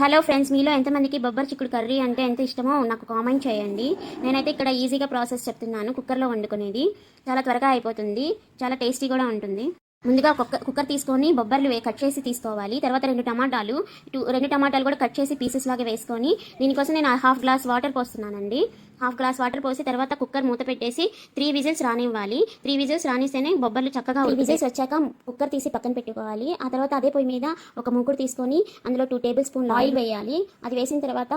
Hello friends మీలో ఎంతమందికి బొబ్బర్ చిక్కుడు కర్రీ అంటే ఎంత ఇష్టమో నాకు కామెంట్ చేయండి. నేనైతే ఇక్కడ ఈజీగా ప్రాసెస్ చెప్తున్నాను కుక్కర్లో వండుకునేది. చాలా త్వరగా అయిపోతుంది చాలా టేస్టీ కూడా ఉంటుంది. ముందుగా కుక్కర్ కుక్కర్ తీసుకొని బొబ్బర్లు కట్ చేసి తీసుకోవాలి. తర్వాత రెండు టమాటాలు టూ రెండు టమాటాలు కూడా కట్ చేసి పీసెస్ లాగా వేసుకొని దీనికోసం నేను హాఫ్ గ్లాస్ వాటర్ పోస్తున్నానండి. హాఫ్ గ్లాస్ వాటర్ పోసి తర్వాత కుక్కర్ మూత పెట్టేసి త్రీ విజిల్స్ రానివ్వాలి. త్రీ విజిల్స్ రానిస్తేనే బొబ్బర్లు చక్కగా విజిల్స్ వచ్చాక కుక్కర్ తీసి పక్కన పెట్టుకోవాలి. ఆ తర్వాత అదే పొయ్యి మీద ఒక మూకుడు తీసుకొని అందులో టూ టేబుల్ స్పూన్ ఆయిల్ వేయాలి. అది వేసిన తర్వాత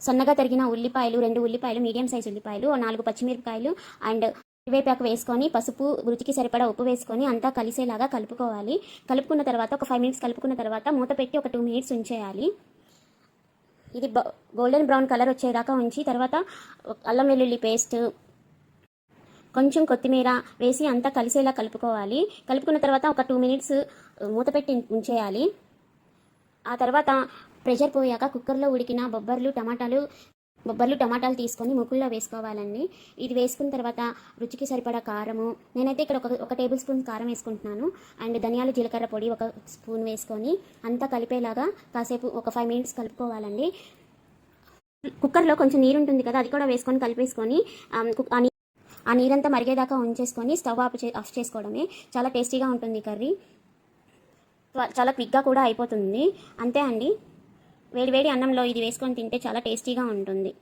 సన్నగా తరిగిన ఉల్లిపాయలు రెండు ఉల్లిపాయలు మీడియం సైజ్ ఉల్లిపాయలు నాలుగు పచ్చిమిరపకాయలు అండ్ కరివేపాకు వేసుకొని పసుపు రుచికి సరిపడా ఉప్పు వేసుకొని అంతా కలిసేలాగా కలుపుకోవాలి. కలుపుకున్న తర్వాత ఒక ఫైవ్ మినిట్స్ కలుపుకున్న తర్వాత మూత పెట్టి ఒక టూ మినిట్స్ ఉంచేయాలి. ఇది గోల్డెన్ బ్రౌన్ కలర్ వచ్చేదాకా ఉంచి తర్వాత అల్లం వెల్లుల్లి పేస్ట్ కొంచెం కొత్తిమీర వేసి అంతా కలిసేలా కలుపుకోవాలి. కలుపుకున్న తర్వాత ఒక టూ మినిట్స్ మూత పెట్టి ఉంచేయాలి. ఆ తర్వాత ప్రెషర్ పోయాక కుక్కర్లో ఉడికిన బొబ్బర్లు టమాటాలు బొబ్బర్లు టమాటాలు తీసుకొని ముక్కుల్లో వేసుకోవాలండి. ఇది వేసుకున్న తర్వాత రుచికి సరిపడా కారము నేనైతే ఇక్కడ ఒక ఒక టేబుల్ స్పూన్ కారం వేసుకుంటున్నాను. అండ్ ధనియాలు జీలకర్ర పొడి ఒక స్పూన్ వేసుకొని అంతా కలిపేలాగా కాసేపు ఒక ఫైవ్ మినిట్స్ కలుపుకోవాలండి. కుక్కర్లో కొంచెం నీరు ఉంటుంది కదా అది కూడా వేసుకొని కలిపేసుకొని ఆ నీరంతా మరిగేదాకా ఉంచేసుకొని స్టవ్ ఆఫ్ చే ఆఫ్ చేసుకోవడమే. చాలా టేస్టీగా ఉంటుంది కర్రీ. చాలా క్విక్గా కూడా అయిపోతుంది. అంతే అండి. వేడి వేడి అన్నంలో ఇది వేసుకొని తింటే చాలా టేస్టీగా ఉంటుంది.